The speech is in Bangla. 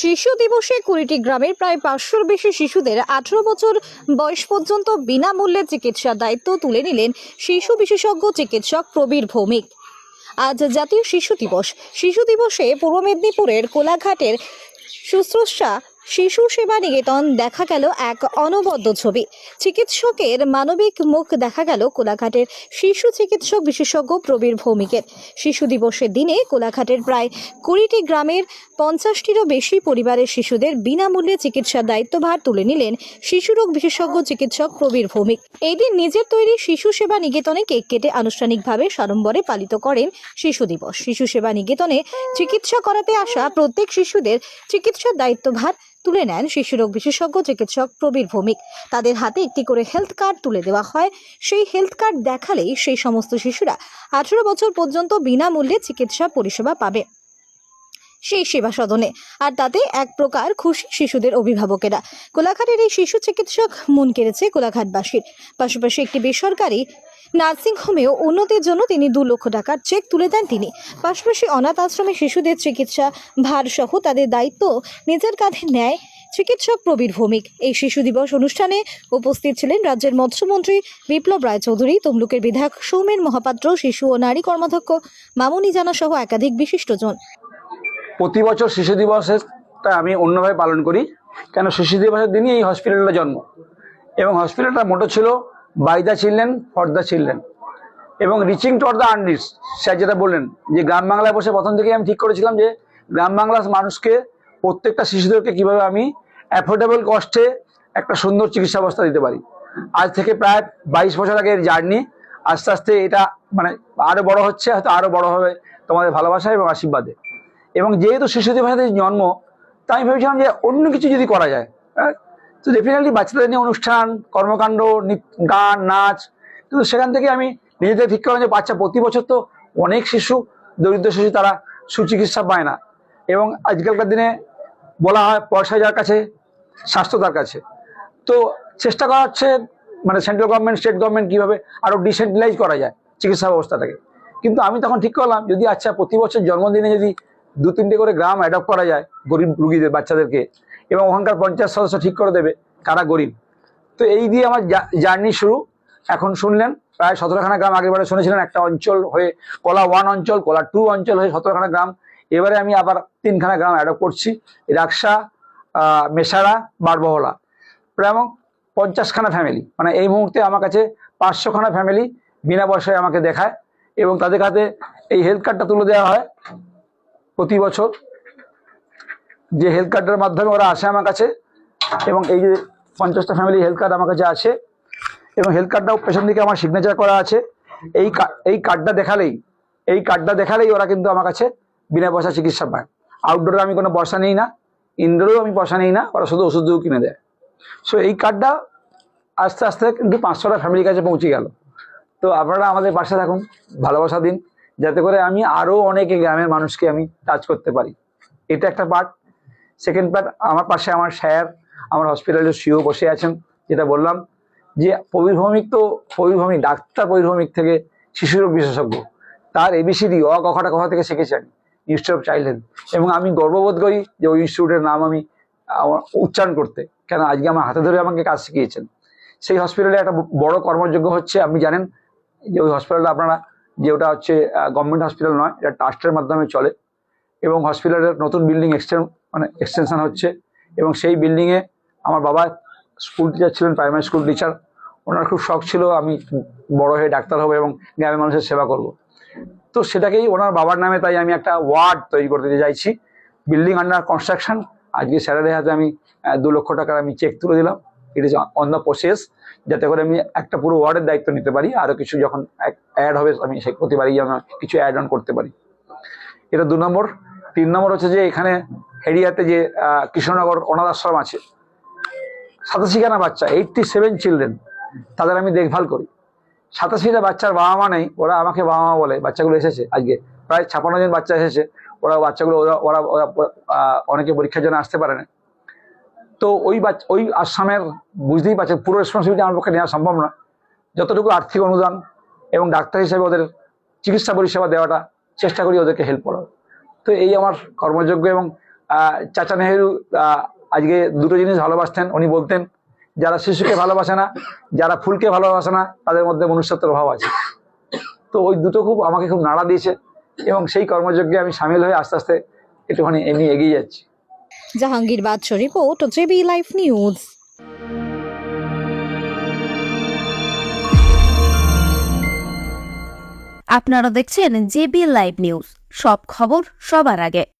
শিশু দিবসে কুড়িটি গ্রামের প্রায় পাঁচশোর বেশি শিশুদের আঠেরো বছর বয়স পর্যন্ত বিনামূল্যে চিকিৎসার দায়িত্ব তুলে নিলেন শিশু বিশেষজ্ঞ চিকিৎসক প্রবীর ভৌমিক। আজ জাতীয় শিশু দিবস। শিশু দিবসে পূর্ব মেদিনীপুরের কোলাঘাটের শুশ্রূষা শিশু সেবা নিকেতন দেখা গেল এক অনবদ্য ছবি। চিকিৎসকের মানবিক মুখ দেখা গেল কোলাঘাটের শিশু চিকিৎসক বিশেষজ্ঞ প্রবীর ভৌমিকের। শিশু দিবসের দিনে কোলাঘাটের প্রায় কুড়িটি গ্রামের পঞ্চাশটিরও বেশি পরিবারের শিশুদের বিনামূল্যে চিকিৎসার দায়িত্বভার তুলে নিলেন শিশুরোগ বিশেষজ্ঞ চিকিৎসক প্রবীর ভৌমিক। এই দিন নিজের তৈরি শিশু সেবা নিকেতনে কেক কেটে আনুষ্ঠানিকভাবে সাড়ম্বরে পালিত করেন শিশু দিবস। শিশু সেবা নিকেতনে চিকিৎসা করাতে আসা প্রত্যেক শিশুদের চিকিৎসার দায়িত্বভার তুলে নেন শিশু রোগ বিশেষজ্ঞ চিকিৎসক প্রবীর ভৌমিক। তাদের হাতে একটি করে হেলথ কার্ড তুলে দেওয়া হয়। সেই হেলথ কার্ড দেখালেই সেই সমস্ত শিশুরা আঠেরো বছর পর্যন্ত বিনামূল্যে চিকিৎসা পরিষেবা পাবে। সেই সেবা সদনে। আর তাতে এক প্রকার খুশি শিশুদের অভিভাবকেরা। কোলাঘাটের এই শিশু চিকিৎসক মন কেড়েছে কোলাঘাটবাসীর। পাশাপাশি একটি বেসরকারি নার্সিংহোমেও উন্নতির জন্য তিনি দু লক্ষ টাকার চেক তুলে দেন তিনি। পাশাপাশি অনাথ আশ্রমে শিশুদের চিকিৎসা ভার সহ তাদের দায়িত্ব নিজের কাঁধে নেয় চিকিৎসক প্রবীর ভৌমিক। এই শিশু দিবস অনুষ্ঠানে উপস্থিত ছিলেন রাজ্যের মৎস্যমন্ত্রী বিপ্লব রায়চৌধুরী, তমলুকের বিধায়ক সৌমেন মহাপাত্র, শিশু ও নারী কর্মাধ্যক্ষ মামুনি জানা সহ একাধিক বিশিষ্টজন। প্রতি বছর শিশু দিবসটা আমি অন্যভাবে পালন করি। কেন? শিশু দিবসের দিনই এই হসপিটালটা জন্ম। এবং হসপিটালটা মোটো ছিল by the children for the children এবং reaching to the earnest sir যেটা বললেন, যে গ্রাম বাংলায় বসে প্রথম থেকেই আমি ঠিক করেছিলাম যে, গ্রাম বাংলার মানুষকে, প্রত্যেকটা শিশুদেরকে কীভাবে আমি অ্যাফোর্ডেবল কস্টে একটা সুন্দর চিকিৎসা ব্যবস্থা দিতে পারি। আজ থেকে প্রায় বাইশ বছর আগে এর জার্নি। আস্তে আস্তে এটা মানে আরও বড় হচ্ছে, হয়তো আরও বড় হবে তোমাদের ভালোবাসা এবং আশীর্বাদে। এবং যেহেতু শিশু দিবসের জন্ম, তাই আমি ভেবেছিলাম যে অন্য কিছু যদি করা যায় হ্যাঁ? তো ডেফিনেটলি বাচ্চাদের নিয়ে অনুষ্ঠান, কর্মকাণ্ড গান, নাচ, কিন্তু সেখান থেকে আমি নিজেদের ঠিক করলাম যে বাচ্চা প্রতি বছর তো অনেক শিশু, দরিদ্র শিশু তারা সুচিকিৎসা পায় না। এবং আজকালকার দিনে বলা হয় পয়সা যার কাছে, স্বাস্থ্য তার কাছে। তো চেষ্টা করা হচ্ছে মানে সেন্ট্রাল গভর্নমেন্ট স্টেট গভর্নমেন্ট কীভাবে আরও ডিসেন্ট্রালাইজ করা যায় চিকিৎসা ব্যবস্থাটাকে। কিন্তু আমি তখন ঠিক করলাম, যদি আচ্ছা প্রতি বছর জন্মদিনে যদি দু তিনটে করে গ্রাম অ্যাডপ্ট করা যায় গরিব রুগীদের বাচ্চাদেরকে এবং ওখানকার পঞ্চায়েত সদস্য ঠিক করে দেবে কারা গরিব। তো এই দিয়ে আমার জার্নি শুরু। এখন শুনলেন প্রায় সতেরোখানা গ্রাম আগেরবারে শুনেছিলেন, একটা অঞ্চল হয়ে কলা ওয়ান অঞ্চল, কলা টু অঞ্চল হয়ে সতেরোখানা গ্রাম। এবারে আমি আবার তিনখানা গ্রাম অ্যাডপ্ট করছি, রাকসা মেসারা, বারবহলা। প্রায় এবং পঞ্চাশখানা ফ্যামিলি মানে এই মুহূর্তে আমার কাছে পাঁচশোখানা ফ্যামিলি বিনা পয়সায় আমাকে দেখায় এবং তাদের হাতে এই হেলথ কার্ডটা তুলে দেওয়া হয়। প্রতি বছর যে হেলথ কার্ডের মাধ্যমে ওরা আসে আমার কাছে, এবং এই যে পঞ্চাশটা ফ্যামিলি হেলথ কার্ড আমার কাছে আছে, এবং হেলথ কার্ডটাও পেছন দিকে আমার সিগনেচার করা আছে। এই এই কার্ডটা দেখালেই, এই কার্ডটা দেখালেই ওরা কিন্তু আমার কাছে বিনা পয়সা চিকিৎসা পায়। আউটডোরে আমি কোনো পয়সা নিই না ইনডোরেও আমি পয়সা নিই না, ওরা শুধু ওষুধও কিনে দেয়। সো এই কার্ডটা আস্তে আস্তে কিন্তু পাঁচশোটা ফ্যামিলির কাছে পৌঁছে গেল। তো আপনারা আমাদের পাশে থাকুন, ভালোবাসা দিন। যাতে করে আমি আরও অনেক গ্রামের মানুষকে আমি টাচ করতে পারি। এটা একটা পার্ট সেকেন্ড পার্ট আমার পাশে আমার স্যার, আমার হসপিটালের সিও বসে আছেন, যেটা বললাম যে পরিভ্রমিক তো পরিভ্রমিক ডাক্তার পরিভ্রমিক থেকে শিশুরোগ বিশেষজ্ঞ। তার এবিসিডি অ কখটা কথা থেকে শিখেছি আমি ইনস্টিটিউট অফ চাইল্ড হেলথ এবং আমি গর্ববোধ করি যে ওই ইনস্টিটিউটের নাম আমি উচ্চারণ করতে। কেন আজকে আমার হাতে ধরে আমাকে কাজ শিখিয়েছেন। সেই হসপিটালে একটা বড় কর্মযোগ্য হচ্ছে, আপনি জানেন যে ওই হসপিটালটা আপনারা যে ওটা হচ্ছে গভর্নমেন্ট হসপিটাল নয়, এটা ট্রাস্টের মাধ্যমে চলে। এবং হসপিটালের নতুন বিল্ডিং এক্সটেন মানে এক্সটেনশন হচ্ছে। এবং সেই বিল্ডিংয়ে আমার বাবা স্কুল টিচার ছিলেন প্রাইমারি স্কুল টিচার ওনার খুব শখ ছিল আমি বড় হয়ে ডাক্তার হব এবং গ্রামের মানুষের সেবা করব। তো সেটাকেই ওনার বাবার নামে তাই আমি একটা ওয়ার্ড তৈরি করতে চাইছি। বিল্ডিং আন্ডার কনস্ট্রাকশন আজকে স্যালারি হাতে আমি দু লক্ষ টাকার আমি চেক তুলে দিলাম। It is on the process যাতে করে আমি একটা পুরো ওয়ার্ডের দায়িত্ব নিতে পারি আরও কিছু যখন অ্যাড হবে, আমি সে করতে পারি যেন কিছু অ্যাড অন করতে পারি। এটা দু নম্বর। তিন নম্বর হচ্ছে যে এখানে হেরিয়াতে যে কৃষ্ণনগর অনাথ আশ্রম আছে, সাতাশিখানা বাচ্চা এইটটি সেভেন চিলড্রেন তাদের আমি দেখভাল করি। সাতাশিটা বাচ্চার বাবা মা নেই, ওরা আমাকে বাবা মা বলে, বাচ্চাগুলো এসেছে আজকে। প্রায় ছাপান্ন জন বাচ্চা এসেছে, ওরা বাচ্চাগুলো, ওরা ওরা অনেকে পরীক্ষার জন্য আসতে পারে না। তো ওই ওই আসামের বুঝতেই পারছে পুরো রেসপন্সিবিলিটি আমার পক্ষে নেওয়া সম্ভব না যতটুকু আর্থিক অনুদান এবং ডাক্তার হিসেবে ওদের চিকিৎসা পরিষেবা দেওয়াটা, চেষ্টা করি ওদেরকে হেল্প করার। তো এই আমার কর্মযোগ্য এবং চাচা নেহেরু আজকে দুটো জিনিস ভালোবাসতেন। উনি বলতেন, যারা শিশুকে ভালোবাসে না, যারা ফুলকে ভালোবাসে না, তাদের মধ্যে মনুষ্যত্বের অভাব আছে। তো ওই দুটো খুব আমাকে খুব নাড়া দিয়েছে এবং সেই কর্মযজ্ঞে আমি সামিল হয়ে আস্তে আস্তে একটুখানি এমনি এগিয়ে যাচ্ছি। Jahangir Badsha report, JB live news. আপনারা দেখছেন জেবি লাইভ নিউজ। সব খবর সবার আগে।